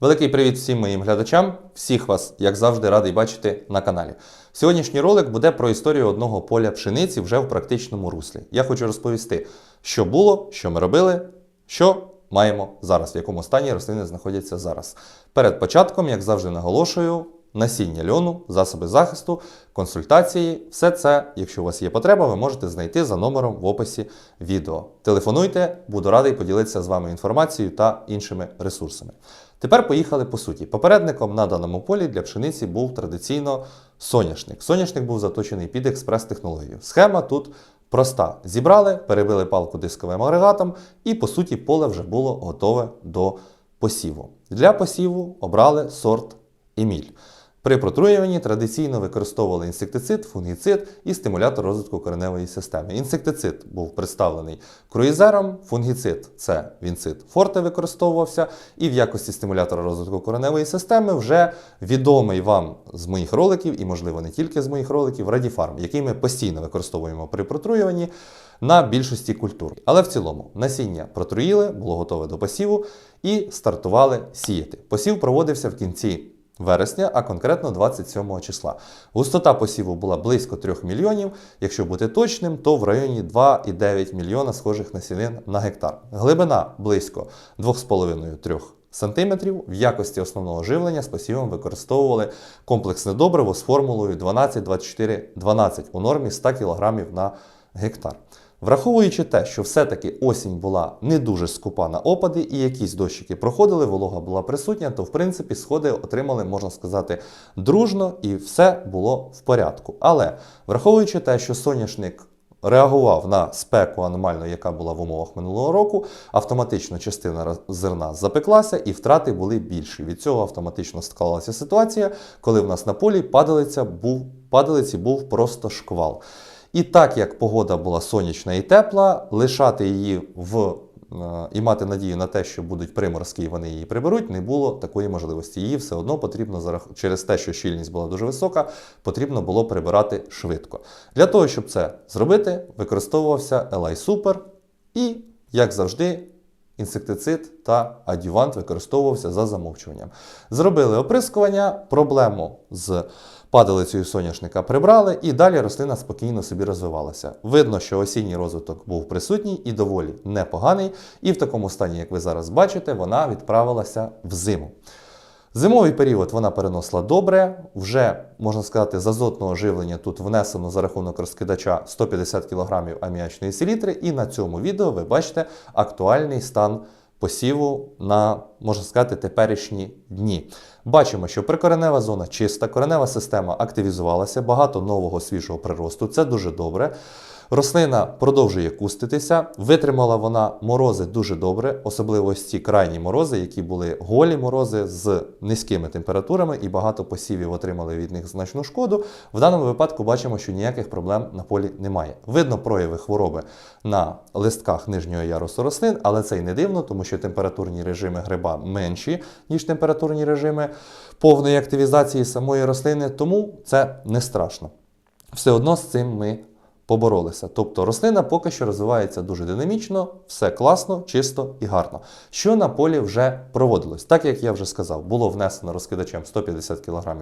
Великий привіт всім моїм глядачам. Всіх вас, як завжди, радий бачити на каналі. Сьогоднішній ролик буде про історію одного поля пшениці вже в практичному руслі. Я хочу розповісти, що було, що ми робили, що маємо зараз, в якому стані рослини знаходяться зараз. Перед початком, як завжди, наголошую. Насіння льону, засоби захисту, консультації, все це, якщо у вас є потреба, ви можете знайти за номером в описі відео. Телефонуйте, буду радий поділитися з вами інформацією та іншими ресурсами. Тепер поїхали по суті. Попередником на даному полі для пшениці був традиційно соняшник. Соняшник був заточений під експрес-технологію. Схема тут проста: зібрали, перебили палку дисковим агрегатом, і по суті поле вже було готове до посіву. Для посіву обрали сорт Еміль. При протруюванні традиційно використовували інсектицид, фунгіцид і стимулятор розвитку кореневої системи. Інсектицид був представлений круїзером, фунгіцид це вінцид форте використовувався, і в якості стимулятора розвитку кореневої системи вже відомий вам з моїх роликів, і, можливо, не тільки з моїх роликів, Радіфарм, який ми постійно використовуємо при протруюванні на більшості культур. Але в цілому насіння протруїли, було готове до посіву і стартували сіяти. Посів проводився в кінці вересня, а конкретно 27 числа. Густота посіву була близько 3 мільйонів. Якщо бути точним, то в районі 2,9 мільйона схожих насінин на гектар. Глибина близько 2,5-3 сантиметрів. В якості основного живлення з посівом використовували комплексне добриво з формулою 12-24-12 у нормі 100 кг на гектар. Враховуючи те, що все-таки осінь була не дуже скупа на опади, і якісь дощики проходили, волога була присутня, то в принципі сходи отримали, можна сказати, дружно і все було в порядку. Але враховуючи те, що соняшник реагував на спеку аномальну, яка була в умовах минулого року, автоматично частина зерна запеклася і втрати були більші. Від цього автоматично склалася ситуація, коли в нас на полі падалиця був, падалиці був просто шквал. І так як погода була сонячна і тепла, лишати її в і мати надію на те, що будуть приморські і вони її приберуть, не було такої можливості. Її все одно потрібно через те, що щільність була дуже висока, потрібно було прибирати швидко. Для того, щоб це зробити, використовувався Eli Super і, як завжди, інсектицид та адювант використовувався за замовчуванням. Зробили оприскування, проблему з падалицею соняшника прибрали, і далі рослина спокійно собі розвивалася. Видно, що осінній розвиток був присутній і доволі непоганий, і в такому стані, як ви зараз бачите, вона відправилася в зиму. Зимовий період вона переносила добре. Вже, можна сказати, з азотного живлення тут внесено за рахунок розкидача 150 кг аміачної селітри, і на цьому відео ви бачите актуальний стан посіву на, можна сказати, теперішні дні. Бачимо, що прикоренева зона чиста, коренева система активізувалася, багато нового свіжого приросту. Це дуже добре. Рослина продовжує куститися, витримала вона морози дуже добре, особливо ось ці крайні морози, які були голі морози з низькими температурами, і багато посівів отримали від них значну шкоду. В даному випадку бачимо, що ніяких проблем на полі немає. Видно прояви хвороби на листках нижнього ярусу рослин, але це й не дивно, тому що температурні режими гриба менші, ніж температурні режими повної активізації самої рослини, тому це не страшно. Все одно з цим ми поборолися. Тобто рослина поки що розвивається дуже динамічно, все класно, чисто і гарно. Що на полі вже проводилось? Так як я вже сказав, було внесено розкидачем 150 кг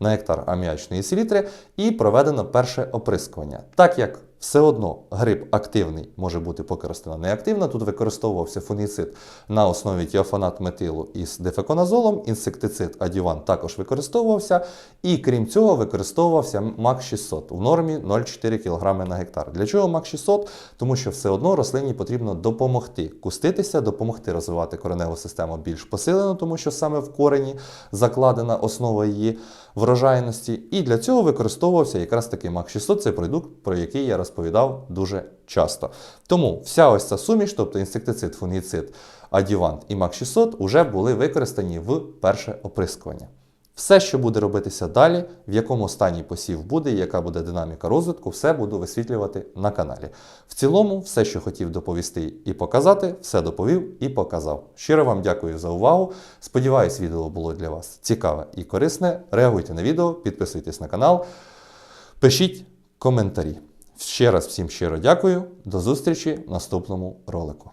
на гектар аміачної селітри і проведено перше оприскування. Так як все одно гриб активний може бути поки рослина неактивна. Тут використовувався фунгіцид на основі тіофанат метилу із дефеконазолом, інсектицид адюван також використовувався. І крім цього, використовувався МАК 600 в нормі 0,4 кг на гектар. Для чого МАК 600? Тому що все одно рослині потрібно допомогти куститися, допомогти розвивати кореневу систему більш посилено, тому що саме в корені закладена основа її врожайності. І для цього використовувався якраз такий МАК 600 це продукт, про який я розповідав дуже часто. Тому вся ось ця суміш, тобто інсектицид, фунгіцид, адювант і МАК 600, вже були використані в перше оприскування. Все, що буде робитися далі, в якому стані посів буде, яка буде динаміка розвитку, все буду висвітлювати на каналі. В цілому, все, що хотів доповісти і показати, все доповів і показав. Щиро вам дякую за увагу. Сподіваюсь, відео було для вас цікаве і корисне. Реагуйте на відео, підписуйтесь на канал, пишіть коментарі. Ще раз всім щиро дякую. До зустрічі в наступному ролику.